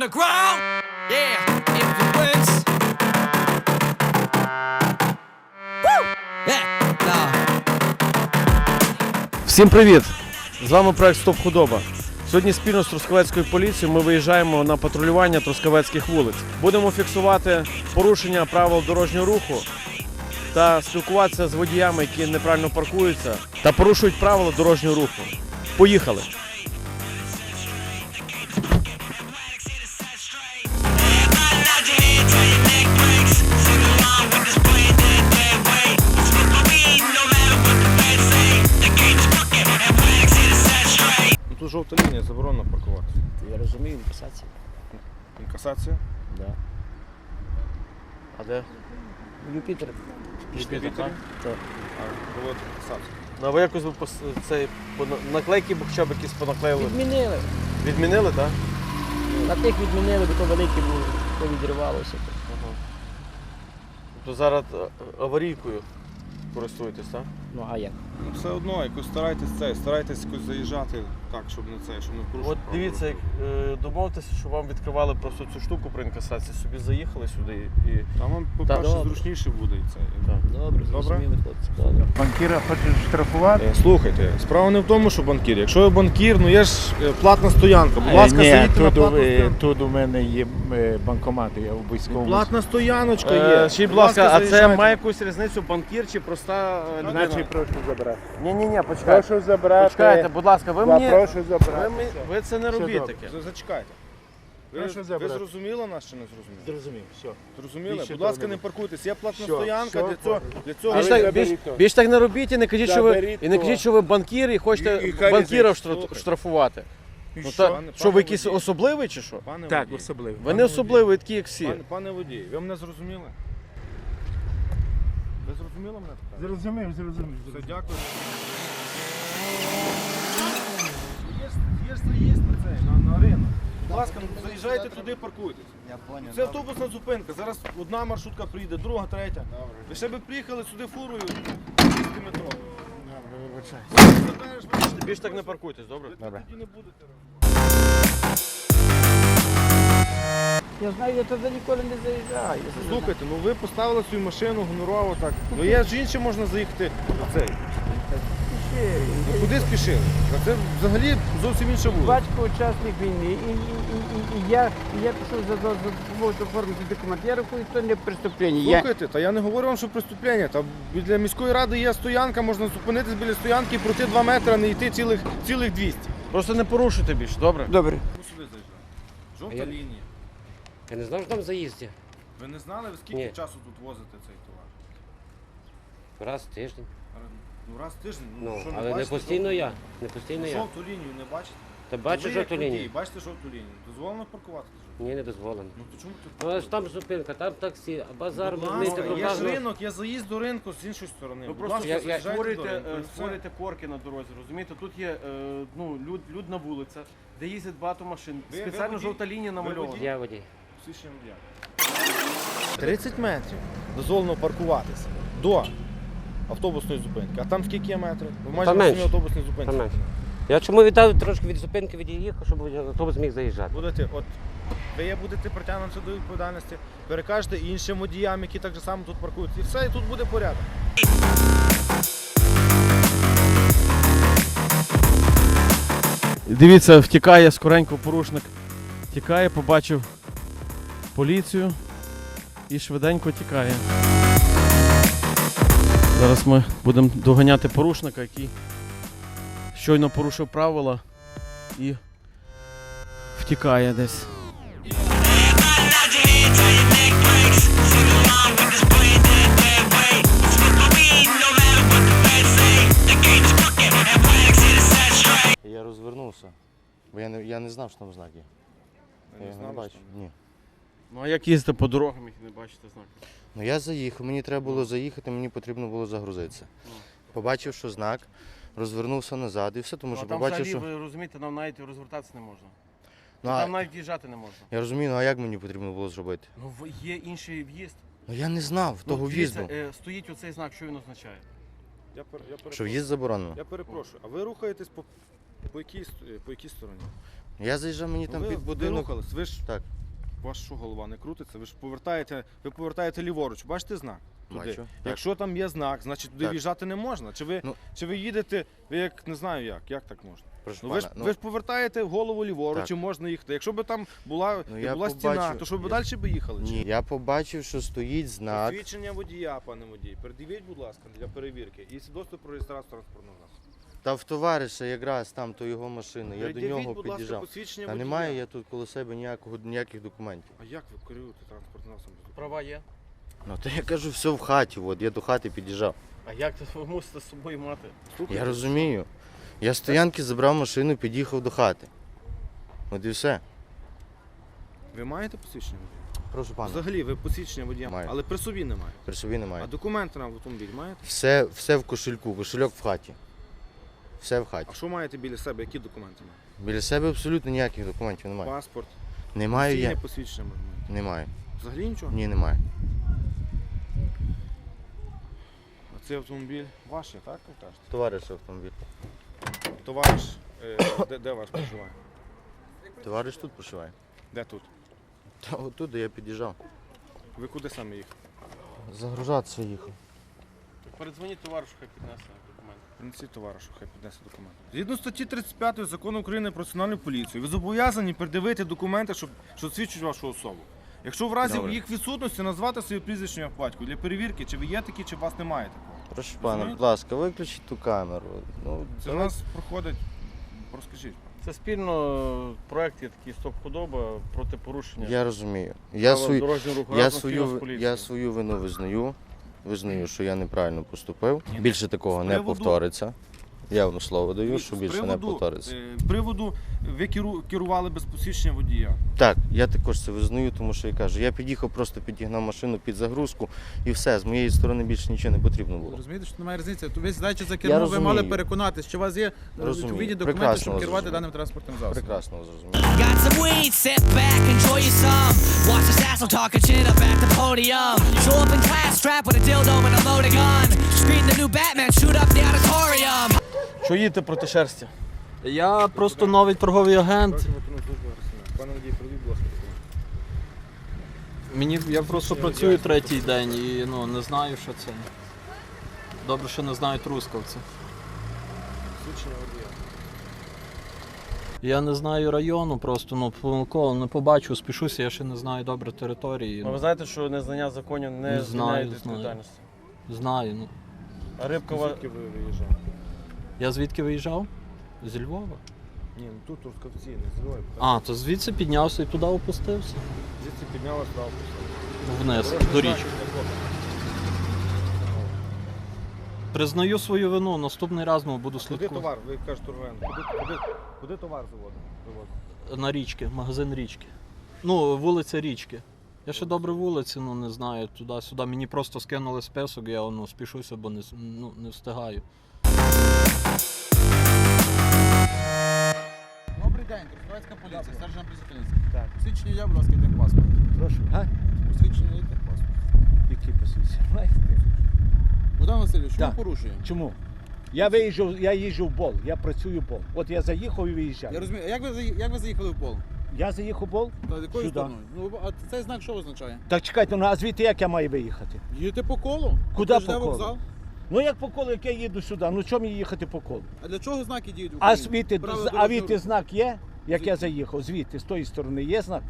ground. Yeah, if it works. Woo! Yeah, nah. Всім привіт! З вами проект Стоп Худоба. Сьогодні спільно з Трускавецькою поліцією ми виїжджаємо на патрулювання Трускавецьких вулиць. Будемо фіксувати порушення правил дорожнього руху та спілкуватися з водіями, які неправильно паркуються та порушують правила дорожнього руху. Поїхали! Розумію, інкасація. Інкасація? Да. А де? Юпітер. Юпітер? Так. А, було інкасація. Ну, а ви якось ви пос- цей пона- наклейки б хоча б якісь понаклеїли? Відмінили. Відмінили, так? На тих відмінили, бо то великі були, то відривалося. То зараз е, аварійкою користуєтесь, так? Ну а як? Ну все одно, якось старайтесь це, старайтесь якось заїжджати так, щоб не це, щоб не порушити. От дивіться, як е, домовитися, щоб вам відкривали просто цю штуку про інкасацію, собі заїхали сюди і. Там вам, по-перше, добре. зручніше буде і це. Так. Добре, зрозуміли, хлопці. Добре. Банкіра хочеш штрафувати? Е, Слухайте, справа не в тому, що банкір. Якщо ви банкір, ну є ж е, платна стоянка. Будь ласка, Ні, на тут, платну у- стоянку. тут у мене є е, банкомат, я в військовому. Платна стояночка є. Е, Скажіть, будь ласка, а це заїжджайте. має якусь різницю банкір чи проста е, людина? Значить, прошу забрати. Ні, ні, ні, почекайте. Прошу забрати. Почекайте, будь ласка, ви мені. Прошу Ви, забрати. мені- ви це не робіть таке. Зачекайте. Ви, Прошу ви забрати. зрозуміли нас чи не зрозуміли? Зрозумів, все. Зрозуміли? Більше Будь ласка, не паркуйтесь. Є платна Що? стоянка Що? для цього. Для цього. Більш ви так, заберіть більш, то. більш так не робіть і не кажіть, що ви, Заберіть і не то. кажіть, що ви банкір і хочете І- і хай банкіра лежить. штра- Слухай. штрафувати. Ну, що? та, Пане- що ви пане якийсь водій. особливий чи що? Пане Так, водій. особливо. Ви не особливий, такі як всі. Пане, пане водій, ви мене зрозуміли? Ви зрозуміли мене тепер? Зрозумів, зрозумів. Все, дякую. Є, є на цей, на, на ринок. Будь ласка, заїжджайте туди, паркуйтесь. Я понял. Це автобусна зупинка. Зараз одна маршрутка прийде, друга, третя. Ви ще би приїхали сюди фурою їздити метро. Добре, вибачай. Більш так не паркуйтесь, добре? ви тоді не будете робити. Я знаю, я туди ніколи не заїжджаю. Слухайте, ну ви поставили свою машину гонорово так. Ну є ж інше можна заїхати на цей. знаю. Ну куди спішили? А це взагалі зовсім інша вулиця. Батько учасник війни, і, і, і, і, і я, і я пішов за, за, за допомогою оформити документ. Я рахую, то не преступлення. Я, Слухайте, та я не говорю вам, що преступлення. Та біля міської ради є стоянка, можна зупинитись біля стоянки і пройти 2 метри, а не йти цілих, цілих 200. Просто не порушуйте більше, добре? Добре. Ну сюди заїжджаємо. Жовта Я- лінія. Я не знав, що там заїзді. Ви не знали, скільки Ні. часу тут возите цей товар? Раз в тиждень. Ну раз в тиждень. Ну, що, не але не бачите постійно жовту- я. Не постійно я. Жовту лінію не бачите? Та Ви бачу як жовту водій, лінію. Бачите жовту лінію. Дозволено паркувати? Ні, не дозволено. Ну то чому тут? Ну, але ж там зупинка, там таксі, а базар, Будь розумієте, ласка, ну, є ж ринок, є заїзд до ринку з іншої сторони. Ви Будь просто ласка, я- я- заїжджайте до створюєте, ринку, і е, все. створюєте корки на дорозі, розумієте? Тут є е, ну, люд, людна вулиця, де їздять багато машин. Ви- ви Спеціально водій? жовта лінія намальована. водій? Я водій. Посвідчення водія. 30 метрів дозволено паркуватися до автобусної зупинки. А там скільки є метрів? Ви майже Там на самій менше. зупинці. Менше. Я чому віддав трошки від зупинки від'їхав, щоб автобус міг заїжджати. Будете, от ви є будете притягнуті до відповідальності, перекажете іншим водіям, які так же само тут паркуються. І все, і тут буде порядок. Дивіться, втікає скоренько порушник. Тікає, побачив поліцію і швиденько тікає. Зараз ми будемо доганяти порушника, який щойно порушив правила і втікає десь. Я розвернувся, бо я не, я не знав, що там знак є. Я не його не бачив. Ні. Ну а як їздити по дорогам, як не бачите знаки? Ну я заїхав, мені треба було заїхати, мені потрібно було загрузитися. Побачив, що знак, розвернувся назад і все, тому Ну, що а там побачив, взагалі, що. ви розумієте, нам навіть розвертатися не можна. Ну, там а, навіть в'їжджати не можна. я розумію, ну а як мені потрібно було зробити? Ну в- є інший в'їзд. Ну я не знав того ну, дивіться, в'їзду. е, стоїть оцей знак, що він означає. Я, пер- я, Що в'їзд заборонено. я перепрошую. А ви рухаєтесь по, по, якій, ст- е, по якій стороні? Я заїжджав мені Ну, там ви, під ви будинок. рухались, ви ж Так. Вас що голова не крутиться? Ви ж повертаєте, ви повертаєте ліворуч, бачите знак? Туди. Бачу. Так. Якщо там є знак, значить туди Так. в'їжджати не можна. Чи ви, Ну. чи ви їдете, ви як не знаю як, як так можна? Прошу Ну, ви, ж, пана, ви ж повертаєте голову ліворуч, Так. чи можна їхати. Якщо б там була, Ну, я була стіна, то що б я- далі би їхали? Ні, я побачив, що стоїть знак. Посвідчення водія, пане водій. Передивіть, будь ласка, для перевірки. І свідоцтво про реєстрацію транспортного засобу. Та в товариша якраз там то його машина. Я до нього будь ласка, під'їжджав. посвідчення Та водія. немає я тут коло себе ніякого ніяких документів. А як ви керуєте транспортним засобом? Права є. Ну то я кажу, все в хаті. От я до хати під'їжджав. А як це ви мусите з собою мати? Я розумію. Я з стоянки забрав машину, під'їхав до хати. От і все. Ви маєте посвідчення водія? Прошу пана. Взагалі, ви посвідчення водія, Маю. але при собі немає. При собі А немає. документи на автомобіль маєте? Все, все в кошельку, кошельок в хаті. Все в хаті. А що маєте біля себе? Які документи маєте? Біля себе абсолютно ніяких документів немає. Паспорт, Немає офіційне я. посвідчення може маєте? Немає. Взагалі нічого? Ні, немає. А цей автомобіль ваш, є, так ви кажете? Товариш автомобіль. Товариш, е, де, де ваш проживає? Товариш тут проживає. Де тут? Та отут, де я під'їжджав. Ви куди саме їхали? Загружатися їхав. Передзвоніть товаришу, хай піднесе документи. Принесіть товаришу, хай піднесе документи. Згідно статті 35 закону України про національну поліцію, ви зобов'язані передивити документи, щоб, що свідчать вашу особу. Якщо в разі Добре. їх відсутності назвати своє прізвище ім'я, батьку для перевірки, чи ви є такі, чи вас немає такого. Прошу пана, будь ласка, виключіть ту камеру. Ну, Це у нас проходить. Розкажіть. Це спільно проект є такий стоп худоба проти порушення. я розумію. Я правил свою, дорожнього руху я, разом спільно з свою, поліцією. я свою вину визнаю. Визнаю, що я неправильно поступив. Більше такого не повториться. Я вам слово даю, що більше не повториться. е, приводу ви керу- керували без посвідчення водія. Так, я також це визнаю, тому що я кажу, я під'їхав, просто підігнав машину під загрузку і все, з моєї сторони більше нічого не потрібно було. Розумієте, що немає різниці. То ви сідаючи за кермо, ви розумію. мали переконатися, що у вас є Розумію. відповідні документи, Прекрасно щоб керувати розумію. даним транспортним засобом. Прекрасно зрозумів. Got some weed, sit back, enjoy your some. Watch this asshole talking shit up at the podium. Show up in class, strapped with a dildo and a loaded gun. Scream the new Batman, shoot up the auditorium. Що їдете проти шерсті? Я просто новий торговий агент. Пане водій, пройдіть, будь ласка. Мені я просто працюю третій день і ну не знаю, що це. Добре, що не знаю водія. Я не знаю району, просто ну помилково не побачу, спішуся, я ще не знаю добре території. Ну, ви знаєте, що незнання законів не, Не знаю, звільняє від знаю. відповідальності. Знаю. Ну. А Рибкова Звідки ви виїжджали? Я звідки виїжджав? Зі Львова. Ні, ну тут Трускавці, не зривай. А, то звідси піднявся і туди опустився. Звідси підняла справку. Вниз, до річки. Признаю свою вину, наступний раз ну, буду Куди товар? Ви кажете торговен. Куди, куди, куди товар? Вивозите? На річки, магазин річки. Ну, вулиця річки. Я ще добре вулиці, ну не знаю, туди-сюди. Мені просто скинули список, я ну, спішуся, бо не, ну, не встигаю. Добрий день, Трускавецька поліція, сержант Присутинський. Так. Посвідчення я, будь ласка, техпаспорт. Прошу. А? Посвідчення є техпаспорт. Які посвідчення? Богдан Васильович, Так. ми? Чому? Я виїжджав, я їжджу в бол, я працюю в бол. От я заїхав і виїжджаю. Я розумію, а як ви, заї- як ви заїхали в пол? Я заїхав в бол. Та якою Сюди. стороною? Ну, а цей знак що означає? Так чекайте, ну а звідти як я маю виїхати? Їдете по колу? Куди Це ж по де колу? вокзал. Ну як по колу, як я їду сюди, ну чому мені їхати по колу? А для чого знаки діють в А Україні? звідти, Правила а дорожнього відти руху. знак є, як я заїхав, звідти, з тої сторони є знак?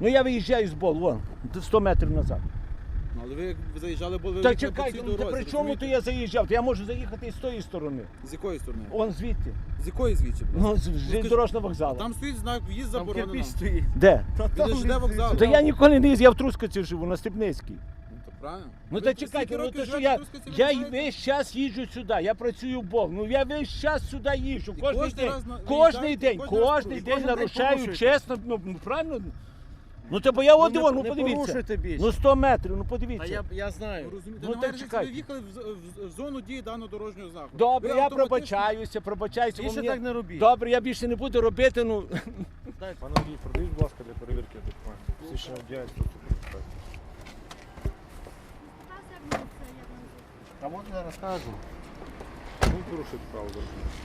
Ну я виїжджаю з бол, вон, 100 метрів назад. Ну, але ви як заїжджали, бо ви Так їхали по чекайте, цій ну дорозі, при чому то розумієте? я заїжджав? То я можу заїхати і з тої сторони. З якої сторони? Он звідти. З якої звідси? будь ласка? Ну, з скажіть, железнодорожного вокзалу. Там стоїть знак в'їзд заборонено. стоїть. Де? Біля ЖД вокзалу. Та я ніколи не їздив, я в Трускавці живу, на Степницькій. Ну, то правильно. Ну та чекайте, ну то що я, ви я й весь час їжджу сюди, я працюю в Бог. Ну я весь час сюди їжджу, І кожен кожний день. раз на- Кожний виїжджаєте, день, кожен раз кожний порушуєте. день Кожен день нарушаю порушуєте. чесно, ну ну, правильно. Ну то бо я от диво, ну подивіться. більше. Ну 100 метрів, ну Та подивіться. я, я Ви знаю. розумієте, Ну, так різниці, чекайте. в'їхали в, з- в- в зону дії даного дорожнього знаку. Добре, Ви я автоматично- пробачаюся, пробачаюся. бо Більше мені- так не робіть. Добре, я більше не буду робити, ну Пане водій, продивіть, будь ласка, для перевірки документів. Посвідчення водія і статус Та от я розкажу. тут правила правду.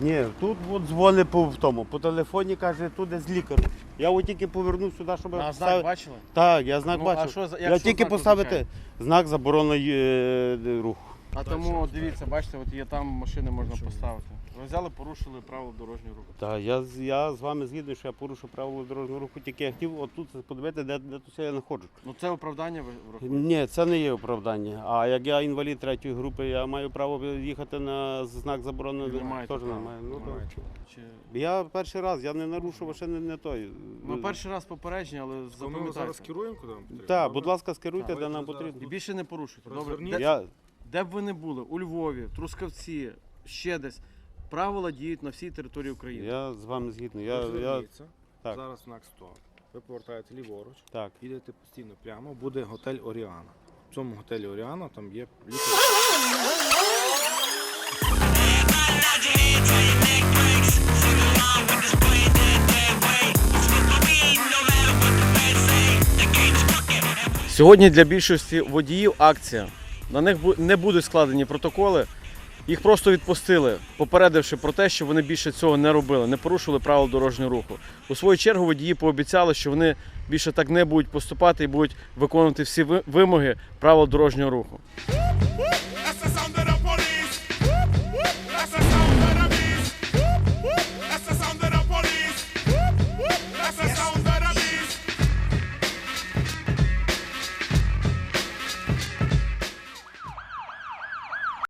Ні, тут от дзвони по в тому, по телефоні каже, тут десь лікар. Я от тільки повернув сюди, щоб А знак поставити. бачили? Так, я знак Ну, а бачив. що за- як я що тільки знак поставити означає? знак заборони е, руху. А тому, от дивіться, бачите, от є там машини можна поставити. Ви взяли, порушили правила дорожнього руху. Так, я, з- я з вами згідний, що я порушу правила дорожнього руху, тільки я хотів отут подивити, де, де тут я знаходжусь. Ну це оправдання ви врахуєте? Ні, це не є оправдання. А як я інвалід третьої групи, я маю право їхати на знак заборони. Не маєте Теж права. не маю. Ну, то- Чи... Я перший раз, я не нарушував, ще не, не той. Ну перший раз попередження, але ми зараз запам'ятайте. керуємо куди нам потрібно? Так, будь ласка, скеруйте, Так, де нам потрібно. І більше не порушуйте. Добре? Розверніть. Де, Я, де б ви не були, у Львові, Трускавці, ще десь, правила діють на всій території України. я з вами згідний. Я, я, Розверніться. так. Зараз знак 100. Ви повертаєте ліворуч, так. їдете постійно прямо, буде готель Оріана. В цьому готелі Оріана там є лікар. Сьогодні для більшості водіїв акція. На них не будуть складені протоколи. Їх просто відпустили, попередивши про те, що вони більше цього не робили, не порушили правил дорожнього руху. У свою чергу водії пообіцяли, що вони більше так не будуть поступати і будуть виконувати всі вимоги правил дорожнього руху.